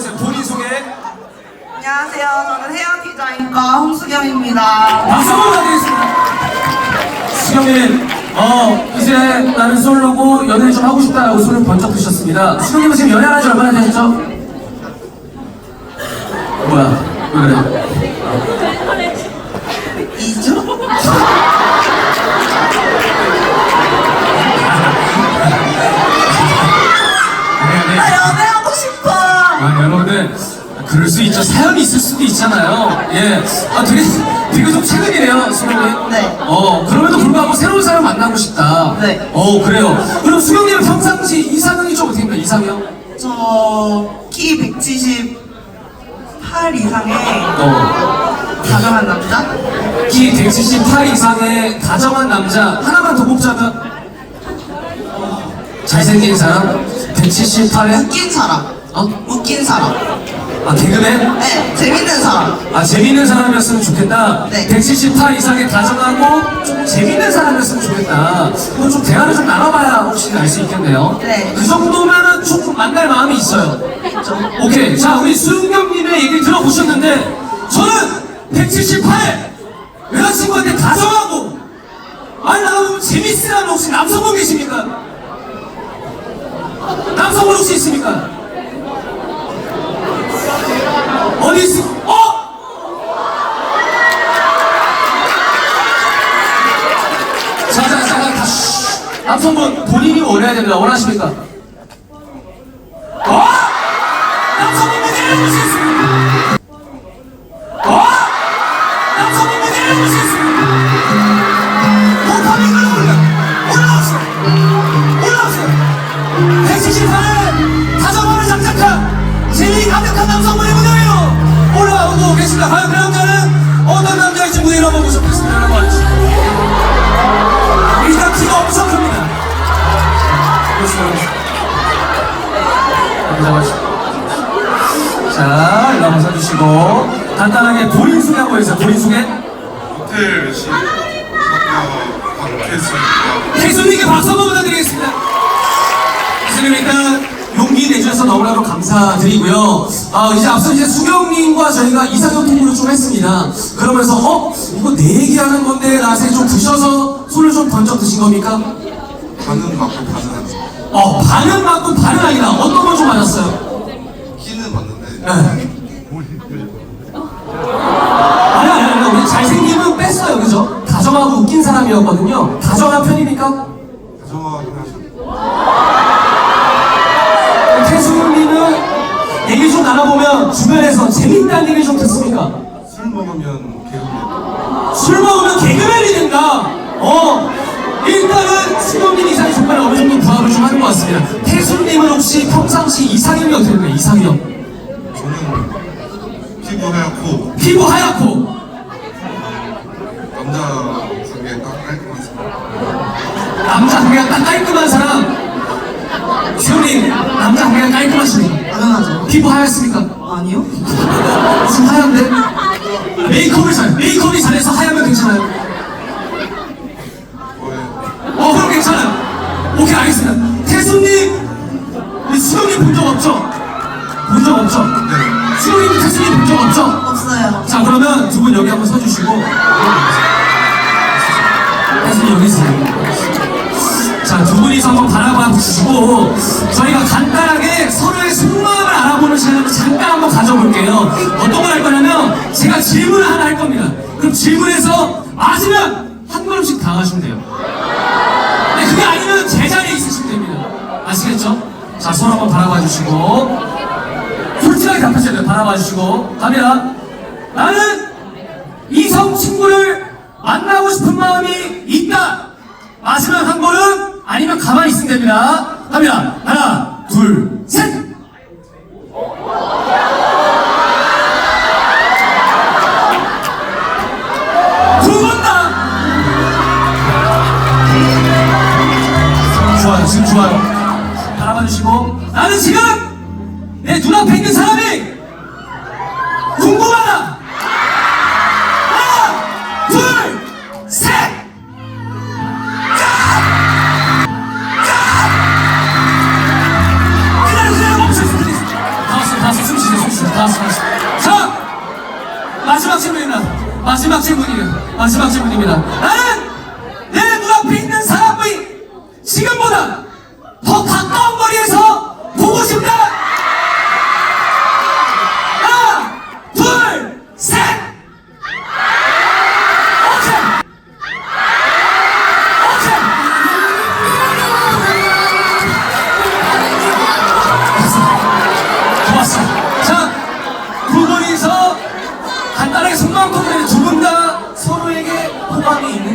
해주세요. 본인 소개. 안녕하세요. 저는 헤어 디자인과 홍수경입니다. 박수 한번 부탁드리겠습니다. 수경님, 어, 이제 나는 솔로고 연애 좀 하고 싶다라고 손을 번쩍 드셨습니다. 수경님은 지금 연애한 지 얼마나 되셨죠? 뭐야, 왜 그래? 아, 여러분들 그럴 수 있죠. 사연이 있을 수도 있잖아요. 예. 아, 되게 되게 좀 최근이네요, 수경님. 네. 어, 그럼에도 불구하고 새로운 사람 만나고 싶다. 네. 어, 그래요. 그럼 수경님은 평상시 이상형이 좀 어떻게 됩니까? 이상형? 저 키 178 이상의 어. 다정한 남자? 키 178 이상의 다정한 남자 하나만 더 꼽자면 어, 잘생긴 사람 178에 웃긴 사람. 어? 웃긴 사람. 아 개그맨? 네, 재밌는 사람. 아 재밌는 사람이었으면 좋겠다. 네. 178 이상의 다정하고 좀 재밌는 사람이었으면 좋겠다. 그건 좀 대화를 좀 나눠봐야 혹시 알 수 있겠네요. 네. 그 정도면은 조금 만날 마음이 있어요. 오케이. 자 우리 수경님의 얘기 들어보셨는데 저는 178 여자친구한테 다정하고 아니 나보면 재밌으라는 혹시 남성분 계십니까? 남성분 혹시 있습니까? 어디 있어? 어? 자, 자, 자, 자, 쉬. 남성분 본인이 원해야 됩니다. 원하십니까? 해주세요. 본인 소개. 호텔 시 학교 박혜수입니다. 개수님께 박수 한번 부탁드리겠습니다. 교수님 일단 용기 내주셔서 너무나도 감사드리고요. 아, 이제 앞서 이제 수경님과 저희가 이상형 통보를 좀 했습니다. 그러면서 어 이거 내 얘기하는 건데 나한테 좀 드셔서 손을 좀 번쩍 드신 겁니까? 반은 맞고 반은 안 맞고. 어 반은 맞고 반은 아니다. 어떤 건좀 맞았어요? 사람이었거든요. 다정한 편입니까? 다정하긴 하죠. 태수님은 얘기 좀 나눠보면 주변에서 재밌다는 얘기 좀 듣습니까? 술 먹으면 개그맨. 술 먹으면 개그맨이 된다. 어 일단은 수경님 이상이 정말 어느 정도 부합을 좀 하는 것 같습니다. 태수님은 혹시 평상시 이상형이 어떻게 될까요? 이상형 저는 피부 하얗고 피부 하얗고 남자. 남자 그냥 딱 깔끔한 사람. 수경님 남자 그냥 깔끔하시네. 당연하죠. 피부 하얗습니까? 아니요? 지금 하얀데? 메이크업을 잘, 메이크업이 잘해서 하얗면 괜찮아요. 어, 그럼 괜찮아요. 오케이, 알겠습니다. 태수님, 수영님 본 적 없죠? 본 적 없죠? 네. 수영님, 태수님 본 적 없죠? 없어요. 자, 그러면 두 분 여기 한번 서주시고. 한번 바라봐 주시고, 저희가 간단하게 서로의 속마음을 알아보는 시간을 잠깐 한번 가져볼게요. 어떤 걸 할 거냐면, 제가 질문을 하나 할 겁니다. 그럼 질문에서 맞으면 한 걸음씩 당하시면 돼요. 네, 그게 아니면 제자리에 있으시면 됩니다. 아시겠죠? 자, 손 한번 바라봐 주시고, 솔직하게 답하셔야 돼요. 바라봐 주시고, 갑니다. 나는 이성 친구를 만나고 싶은 마음이 있다. 맞으면 한 걸음, 아니면 가만히 있으면 됩니다. 갑니다. 하나, 둘, 셋!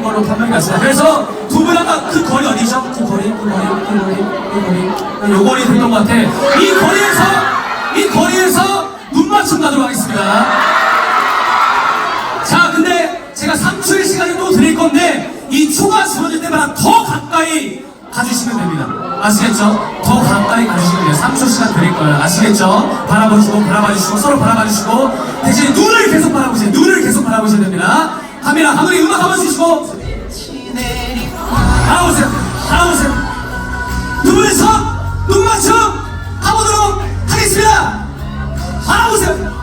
걸로 판명이 났습니다. 그래서 두 분 아까 그 거리 어디죠? 그 거리, 그 거리, 그 거리, 그 거리. 요 거리 됐던 것 같아. 이 거리에서, 이 거리에서 눈 맞춤 가도록 하겠습니다. 자, 근데 제가 3초의 시간을 또 드릴 건데 이 초가 지워질 때마다 더 가까이 가주시면 됩니다. 아시겠죠? 더 가까이 가주시면 돼요. 3초 시간 드릴 거예요. 아시겠죠? 바라보시고 바라봐주시고 서로 바라봐주시고 대신에 눈을 계속 바라보세요. 눈을 계속 바라보셔야 됩니다. 카메라 하늘이 음악 한번 주시고 두 분이서 눈 맞춤 가보도록 하겠습니다. 바라보세요.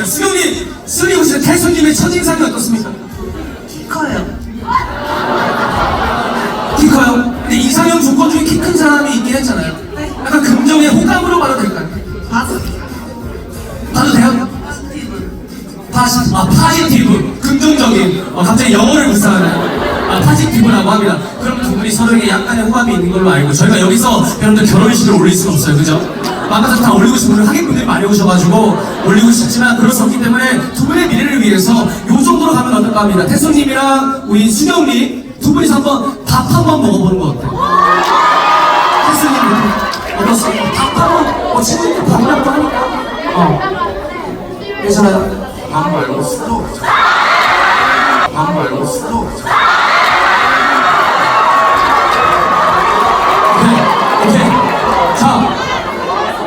해주셨습니다 수경님 보실 때 태수님의 첫인상이 어떻습니까? 커요. 키 커요? 근데 이상형 조건 중에 키 큰 사람이 있긴 했잖아요 약간 긍정의 호감으로 봐도 될까요? 바스. 봐도 돼요? 파시, 아, 파지티브. 긍정적인. 어, 갑자기 영어를 묻사하는. 아, 파지티브라고 합니다. 그럼 두 분이 서로에게 약간의 호감이 있는 걸로 알고, 저희가 여기서 여러분들 결혼식을 올릴 수는 없어요. 그죠? 마음가서 다 올리고 싶은 우리 하객분들이 많이 오셔가지고 올리고 싶지만 그럴 수 없기 때문에 두 분의 미래를 위해서 요 정도로 가면 어떨까 합니다. 태수님이랑 우리 수경님 두 분이서 한번 밥 한번 먹어보는 거 어때요? 태수님 어떻습니까? 밥 한번, 어, 친구들 밥이라고 하니까. 어. 괜찮아요? 밥 말고 먹자. 밥 말고 술도 먹자. 오케이, 오케이. 자,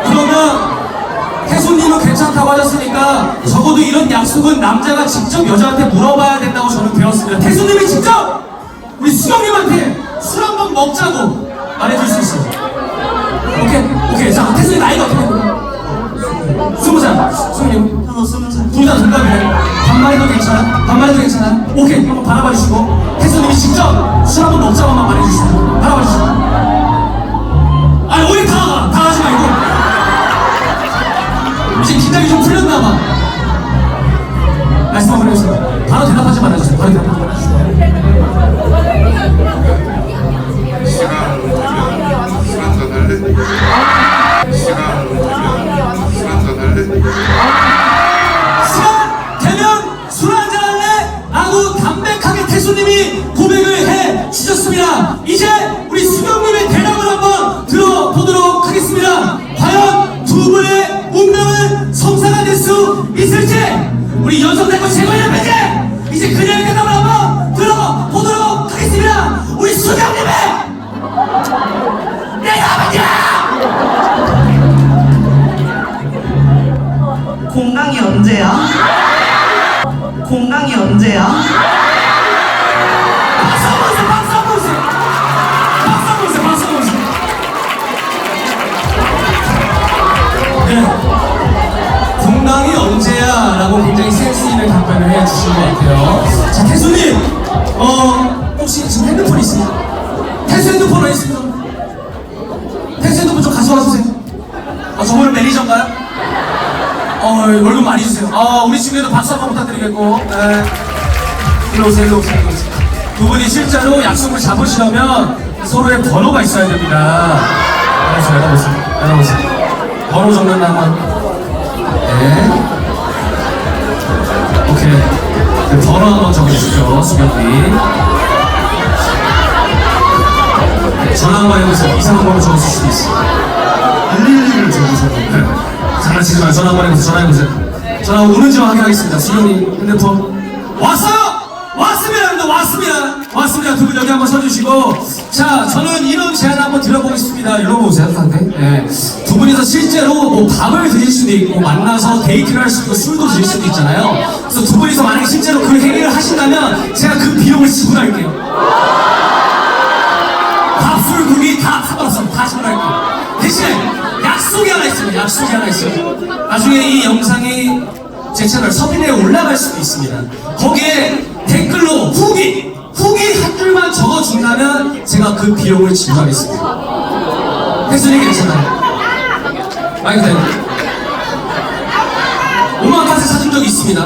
그러면 괜찮다고 하셨으니까 적어도 이런 약속은 남자가 직접 여자한테 물어봐야 된다고 저는 배웠습니다. 태수님이 직접 우리 수경님한테 술 한 번 먹자고 말해줄 수 있어요. 오케이, 오케이. 자, 태수님 나이가 어떻게 돼요? 스무 살, 수경님. 저도 스무 살. 둘다 동갑이네. 반말해도 괜찮아? 반말해도 괜찮아? 오케이, 한번 바라봐 주시고. 태수님이 직접 술 한 번 먹자고 한번 말해주시고. 긴장이 좀 풀렸나봐. 말씀 한번 해주세요. 바로 대답하지 말아주세요. 바로 대답하지 말아주세요. 수 있을지 우리 연속대고 최고의 연배제 이제 그녀의 대답을 한번 들어보도록 하겠습니다. 우리 수경님의 내 아버지야! 공강이 언제야? 공강이 언제야? 라고 굉장히 센스 있는 답변을 해주신 것 같아요. 자, 태수님, 어, 혹시 지금 핸드폰 있습니까? 태수 핸드폰 어디 있습니까? 태수 핸드폰 좀 가져와 주세요. 어, 저분은 매니저인가요? 어, 월급 많이 주세요. 어, 우리 친구들도 박수 한번 부탁드리겠고. 네. 일로 오세요, 일로 오세요, 일로 오세요. 두 분이 실제로 약속을 잡으시려면 서로의 번호가 있어야 됩니다. 알았어요, 열어보세요. 열어보세요. 번호 적는 한번. 네. 네, 번호 한번 적어주시죠, 수경님. 전화 한번 해보세요. 이상한 번호 적었을 수도 있어요. 111을 적으세요. 장난치지 마요. 전화 한번 해보세요. 전화해보세요. 전화 오는지만 확인하겠습니다. 수경님 핸드폰. 왔어요! 왔습니다, 여러분들. 왔습니다. 왔습니다. 두 분 여기 한번 서주시고. 자, 저는 이런 제안 한번 드려보겠습니다. 일로 오세요, 한테. 네. 두 분이서 실제로 뭐 밥을 드실 수도 있고, 만나서 데이트를 할 수도 있고, 술도 드실 수도 있잖아요. 그래서 두 분이서 만약에 실제로 그 행위를 하신다면, 제가 그 비용을 지불할게요. 밥 술 고기 다 상관없어 다 지불할게요 대신에 약속이 하나 있습니다 약속이 하나 있어요 나중에 이 영상이 제 채널 서민에 올라갈 수도 있습니다 거기에 댓글로 후기 후기 한 줄만 적어준다면 제가 그 비용을 지불하겠습니다 혜순이 괜찮아요 마이크 대고 오마카세 사준 적 있습니다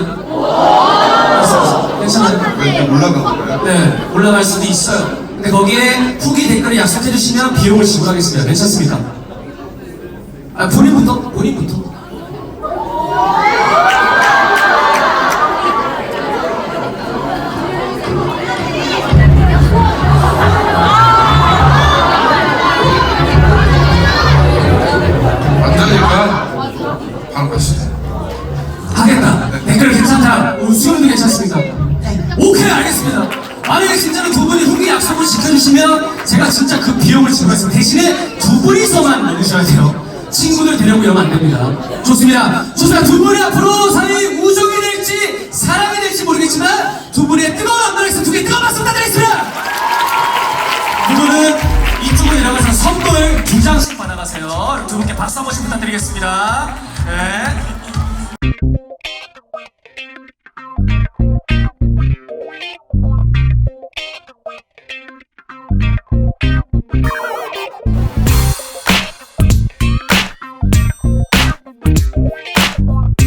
괜찮아요 올라간 거예요? 네, 올라갈 수도 있어요. 근데 거기에 후기 댓글을 약속해 주시면 비용을 지불하겠습니다. 괜찮습니까? 아, 본인부터, 본인부터. 대신에 두 분이서만 먹으셔야 돼요. 친구들 데려고 오면 안 됩니다. 좋습니다. 좋습니다. 두 분이 앞으로 사이 우정이 될지 사랑이 될지 모르겠지만 두 분의 뜨거운 안녕에서 두개 뜨거운 박수 부탁드리겠습니다. 두 분은 이쪽으로 내려가서 선물 두 장씩 받아가세요. 두 분께 박수 한 번씩 부탁드리겠습니다. 네.